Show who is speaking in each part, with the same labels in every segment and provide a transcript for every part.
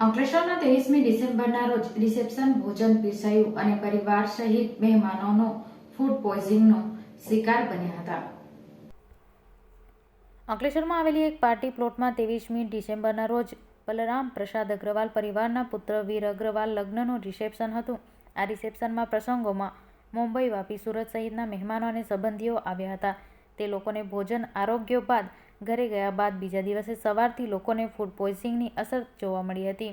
Speaker 1: અંકલેશ્વરના ત્રેવીસમી ડિસેમ્બરના રોજ રિસેપ્શન ભોજન પીરસાયું અને પરિવાર સહિત મહેમાનોનો ફૂડ પોઈઝનિંગનો શિકાર બન્યા હતા. અંકલેશ્વરમાં આવેલી એક પાર્ટી પ્લોટમાં ત્રેવીસમી ડિસેમ્બરના રોજ બલરામ પ્રસાદ અગ્રવાલ પરિવારના પુત્ર વીર અગ્રવાલ લગ્નનું રિસેપ્શન હતું. આ રિસેપ્શનમાં પ્રસંગોમાં મુંબઈ વાપી સુરત સહિતના મહેમાનો અને સંબંધીઓ આવ્યા હતા. તે લોકોને ભોજન, આરોગ્ય બાદ ઘરે ગયા બાદ બીજા દિવસે સવારથી લોકોને ફૂડ પોઈઝનિંગની અસર જોવા મળી હતી,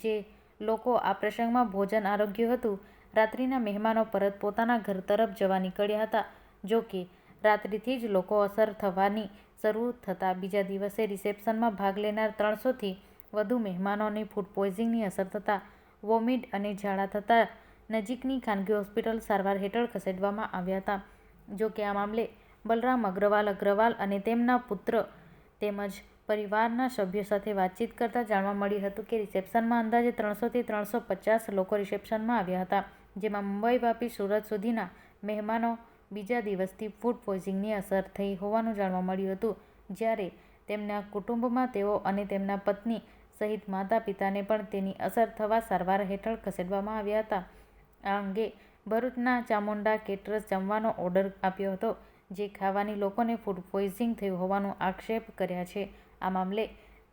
Speaker 1: જે લોકો આ પ્રસંગમાં ભોજન આરોગ્ય હતું. રાત્રિના મહેમાનો પરત પોતાના ઘર તરફ જવા નીકળ્યા હતા, જો કે રાત્રિથી જ લોકો અસર થવાની શરૂ થતાં બીજા દિવસે રિસેપ્શનમાં ભાગ લેનાર ત્રણસોથી વધુ મહેમાનોની ફૂડ પોઈઝનિંગની અસર થતાં વોમિટ અને ઝાડા થતાં નજીકની ખાનગી હોસ્પિટલ સારવાર હેઠળ ખસેડવામાં આવ્યા હતા. જો કે આ મામલે બલરામ અગ્રવાલ અગ્રવાલ અને તેમના પુત્ર તેમજ પરિવારના સભ્યો સાથે વાતચીત કરતાં જાણવા મળ્યું હતું કે રિસેપ્શનમાં અંદાજે ત્રણસોથી ત્રણસો પચાસ લોકો રિસેપ્શનમાં આવ્યા હતા, જેમાં મુંબઈ વાપી સુરત સુધીના મહેમાનો બીજા દિવસથી ફૂડ પોઈઝિંગની અસર થઈ હોવાનું જાણવા મળ્યું હતું, જ્યારે તેમના કુટુંબમાં તેઓ અને તેમના પત્ની સહિત માતા પિતાને પણ તેની અસર થવા સારવાર હેઠળ ખસેડવામાં આવ્યા હતા. આ અંગે ભરૂચના ચામુંડા કેટરસ જમવાનો ઓર્ડર આપ્યો હતો. જે ખાવાની લોકોને ફૂડ પોઈઝિંગ થયું હોવાનો આક્ષેપ કર્યા છે. આ મામલે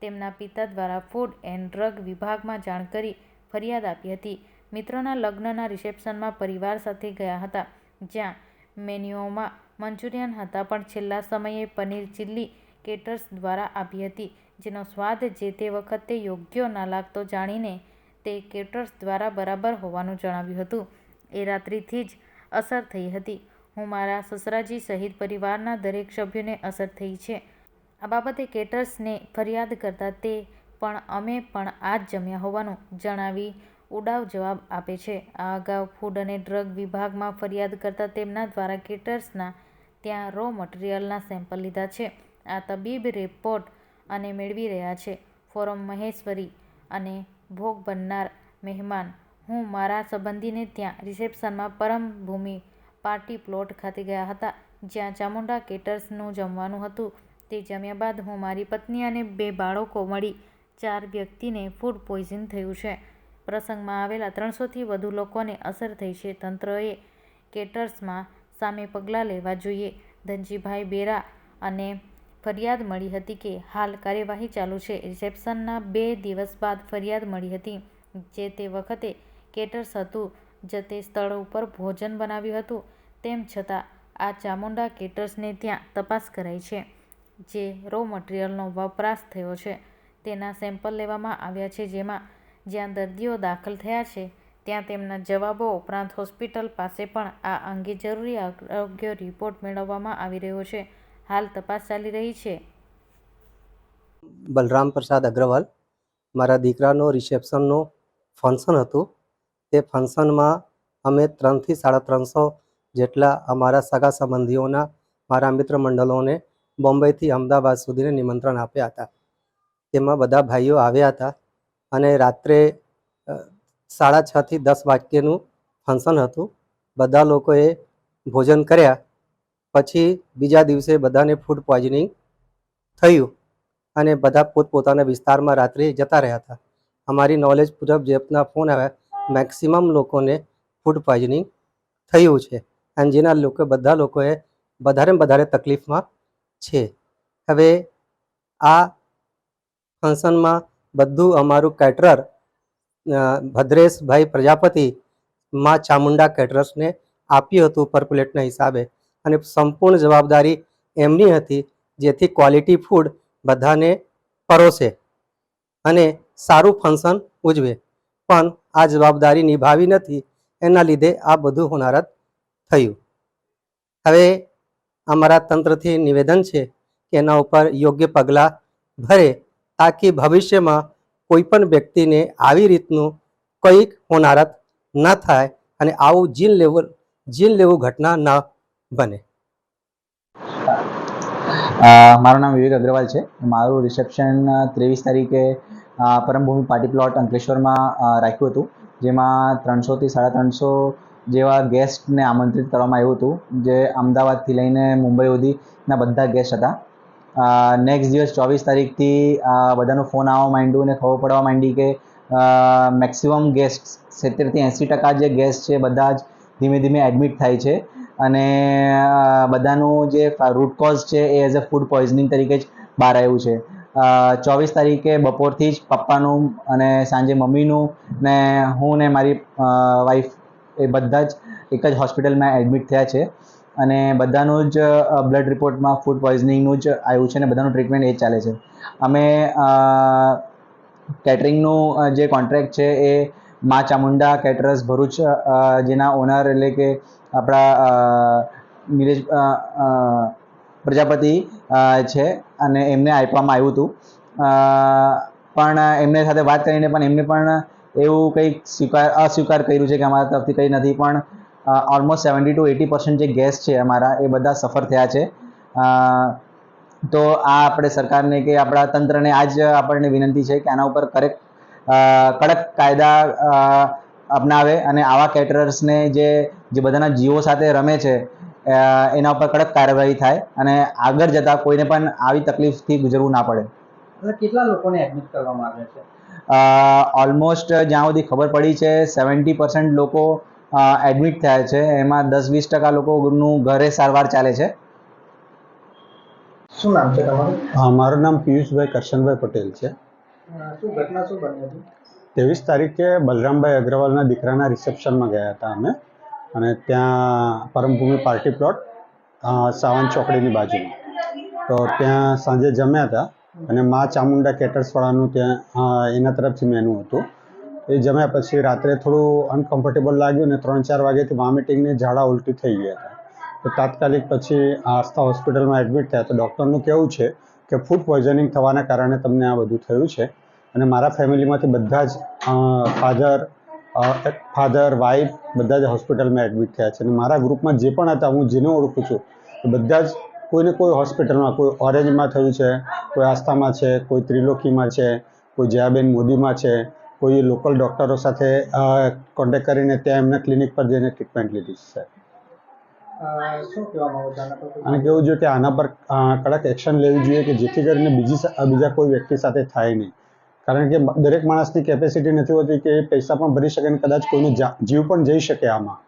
Speaker 1: તેમના પિતા દ્વારા ફૂડ એન્ડ ડ્રગ વિભાગમાં જાણ કરી ફરિયાદ આપી હતી. મિત્રોના લગ્નના રિસેપ્શનમાં પરિવાર સાથે ગયા હતા, જ્યાં મેન્યુઓમાં મંચુરિયન હતા પણ છેલ્લા સમયે પનીર ચીલી કેટર્સ દ્વારા આપી હતી, જેનો સ્વાદ જે તે વખતે યોગ્ય ના લાગતો જાણીને તે કેટર્સ દ્વારા બરાબર હોવાનું જણાવ્યું હતું. એ રાત્રિથી જ અસર થઈ હતી. હું મારા સસરાજી સહિત પરિવારના દરેક સભ્યોને અસર થઈ છે. આ બાબતે કેટર્સને ફરિયાદ કરતા તે પણ અમે પણ આ જ જમ્યા હોવાનું જણાવી ઉડાવ જવાબ આપે છે. આ અગાઉ ફૂડ અને ડ્રગ વિભાગમાં ફરિયાદ કરતા તેમના દ્વારા કેટર્સના ત્યાં રો મટીરિયલના સેમ્પલ લીધા છે. આ તબીબ રિપોર્ટ અને મેળવી રહ્યા છે. ફોરમ મહેશ્વરી અને ભોગ બનનાર મહેમાન. હું મારા સંબંધીને ત્યાં રિસેપ્શનમાં પરમ ભૂમિ પાર્ટી પ્લોટ ખાતે ગયા હતા, જ્યાં ચામુંડા કેટર્સનું જમવાનું હતું. તે જમ્યા બાદ હું મારી પત્ની અને બે બાળકો મળી ચાર વ્યક્તિને ફૂડ પોઈઝન થયું છે. પ્રસંગમાં આવેલા ત્રણસોથી વધુ લોકોને અસર થઈ છે. તંત્રએ કેટર્સમાં સામે પગલાં લેવા જોઈએ. ધનજીભાઈ બેરા અને ફરિયાદ મળી હતી કે હાલ કાર્યવાહી ચાલુ છે. રિસેપ્શનના બે દિવસ બાદ ફરિયાદ મળી હતી, જે તે વખતે કેટર્સ હતું. જ તે સ્થળ ઉપર ભોજન બનાવ્યું હતું. તેમ છતાં, આ ચામુંડા કેટર્સને ત્યાં તપાસ કરાઈ છે, જે રો મટીરિયલનો વપરાશ થયો છે. તેના સેમ્પલ લેવામાં આવ્યા છે જેમાં, જ્યાં દર્દીઓ દાખલ થયા છે, ત્યાં તેમના જવાબો ઉપરાંત હોસ્પિટલ પાસે પણ આ અંગે જરૂરી આરોગ્ય રિપોર્ટ મેળવવામાં આવી રહ્યો છે. હાલ તપાસ ચાલી રહી છે.
Speaker 2: બલરામ પ્રસાદ અગ્રવાલ, મારા દીકરાનો રિસેપ્શનનું ફંક્શન હતું. તે ફંક્શનમાં અમે ત્રણથી સાડા ત્રણસો જેટલા અમારા સગા સંબંધીઓના, મારા મિત્ર મંડળોને બોમ્બેથી અમદાવાદ સુધીને નિમંત્રણ આપ્યા હતા. તેમાં બધા ભાઈઓ આવ્યા હતા અને રાત્રે સાડા છથી દસ વાગ્યેનું ફંક્શન હતું. બધા લોકોએ ભોજન કર્યા. પછી બીજા દિવસે બધાને ફૂડ પોઈઝનિંગ થયું અને બધા પોતપોતાના વિસ્તારમાં રાત્રે જતા રહ્યા હતા. અમારી નોલેજ પૂરબ જેપના ફોન આવ્યા મેક્સિમમ લોકોને ફૂડ પોઈઝનિંગ થયું છે. અને જેના લોકો, બધા લોકોએ વધારે વધારે તકલીફમાં છે. હવે આ ફંક્શનમાં બધું અમારું કેટરર ભદ્રેશભાઈ પ્રજાપતિ માં ચામુંડા કેટરર્સને આપ્યું હતું પર પ્લેટના હિસાબે. અને સંપૂર્ણ જવાબદારી એમની હતી, જેથી ક્વોલિટી ફૂડ બધાને પરોસે અને સારું ફંક્શન ઉજવે. પણ આ જવાબદારી નિભાવી નથી. એના લીધે આ બધું હોનારત થયું. હવે અમારા તંત્રથી નિવેદન છે કે એના ઉપર યોગ્ય પગલાં ભરે તાકી ભવિષ્યમાં કોઈ પણ વ્યક્તિને આવી રીતનું કંઈક હોનારત ન થાય અને આવું જીન લેવું જીન લેવું ઘટના ન બને.
Speaker 3: મારું નામ વિવેક અગ્રવાલ છે. મારું રિસેપ્શન ત્રેવીસ તારીખે પરમભૂમિ પાર્ટી પ્લોટ અંકલેશ્વરમાં રાખ્યું હતું, જેમાં ત્રણસોથી સાડા ત્રણસો જેવા ગેસ્ટને આમંત્રિત કરવામાં આવ્યું હતું, જે અમદાવાદથી લઈને મુંબઈ સુધીના બધા ગેસ્ટ હતા. નેક્સ્ટ દિવસ ચોવીસ તારીખથી બધાનો ફોન આવવા માંડ્યું અને ખબર પડવા માંડી કે મેક્સિમમ ગેસ્ટ સિત્તેરથી એંસી ટકા જે ગેસ્ટ છે બધા જ ધીમે ધીમે એડમિટ થાય છે. અને બધાનું જે રૂટ કોઝ છે એ એઝ અ ફૂડ પોઈઝનિંગ તરીકે જ બહાર આવ્યું છે. ચોવીસ તારીખે બપોરથી જ પપ્પાનું અને સાંજે મમ્મીનું ને હું ને મારી વાઈફ એ બધા જ એક જ હોસ્પિટલમાં એડમિટ થયા છે. અને બધાનું જ બ્લડ રિપોર્ટમાં ફૂડ પોઈઝનિંગનું જ આવ્યું છે અને બધાનું ટ્રીટમેન્ટ એ ચાલે છે. અમે કેટરિંગનું જે કોન્ટ્રાક્ટ છે એ મા ચામુંડા કેટરર્સ ભરૂચ જેના ઓનર એટલે કે આપણા અ, પ્રજાપતિ છે અને એમને આપવામાં આવ્યું હતું. પણ એમને સાથે વાત કરીને પણ એમને પણ એવું કંઈક સ્વીકાર, અસ્વીકાર કર્યું છે કે અમારા તરફથી કંઈ નથી, પણ almost seventy two eighty percent જે ગેસ્ટ છે અમારા એ બધા સફર થયા છે. તો આ આપણે સરકારને કે આપણા તંત્રને આ જ આપણને વિનંતી છે કે આના ઉપર કરેક્ટ કડક કાયદા અપનાવે અને આવા કેટરર્સને જે જે બધાના જીવો સાથે રમે છે એના ઉપર કડક કાર્યવાહી થાય અને આગળ જતા કોઈને પણ આવી તકલીફથી ગુજરવું ના પડે.
Speaker 4: કેટલા લોકોને એડમિટ કરવામાં આવ્યા છે?
Speaker 3: ઓલમોસ્ટ જ્યાં સુધી ખબર પડી છે સેવન્ટી પર્સન્ટ લોકો એડમિટ થયા છે. એમાં દસ વીસ ટકા લોકોનું ઘરે સારવાર ચાલે છે.
Speaker 4: શું નામ છે તમારું?
Speaker 5: હા મારું નામ પિયુષભાઈ કરશનભાઈ પટેલ છે.
Speaker 4: શું ઘટના શું બની હતી?
Speaker 5: ત્રેવીસ તારીખે બલરામભાઈ અગ્રવાલના દીકરાના રિસેપ્શનમાં ગયા હતા અમે. અને ત્યાં પરમભૂમિ પાર્ટી પ્લોટ સાવન ચોકડીની બાજુમાં. તો ત્યાં સાંજે જમ્યા હતા અને મા ચામુંડા કેટર્સવાળાનું ત્યાં એના તરફથી મેનુ હતું. એ જમ્યા પછી રાત્રે થોડું અનકમ્ફર્ટેબલ લાગ્યું ને ત્રણ ચાર વાગ્યાથી વોમિટિંગને ઝાડા ઉલટી થઈ ગયા હતા. તો તાત્કાલિક પછી આસ્થા હોસ્પિટલમાં એડમિટ થયા. તો ડૉક્ટરનું કહેવું છે કે ફૂડ પોઈઝનિંગ થવાના કારણે તમને આ બધું થયું છે. અને મારા ફેમિલીમાંથી બધા જ ફાધર ફાધર વાઈફ બધા જ હોસ્પિટલમાં એડમિટ થયા છે. અને મારા ગ્રુપમાં જે પણ હતા હું જેને ઓળખું છું એ બધા જ કોઈને કોઈ હોસ્પિટલમાં કોઈ ઓરેન્જમાં થયું છે કોઈ આસ્થામાં છે કોઈ ત્રિલોકીમાં છે કોઈ જયાબેન મોદીમાં છે કોઈ લોકલ ડૉક્ટરો સાથે કોન્ટેક કરીને ત્યાં એમના ક્લિનિક પર જઈને ટ્રીટમેન્ટ લીધી છે? અને કેવું જોઈએ કે આના પર કડક એક્શન લેવી જોઈએ કે જેથી કરીને બીજી બીજા કોઈ વ્યક્તિ સાથે થાય નહીં. કારણ કે દરેક માણસની કેપેસિટી નથી હોતી કે એ પૈસા પણ ભરી શકે અને કદાચ કોઈનો જીવ પણ જઈ શકે આમાં.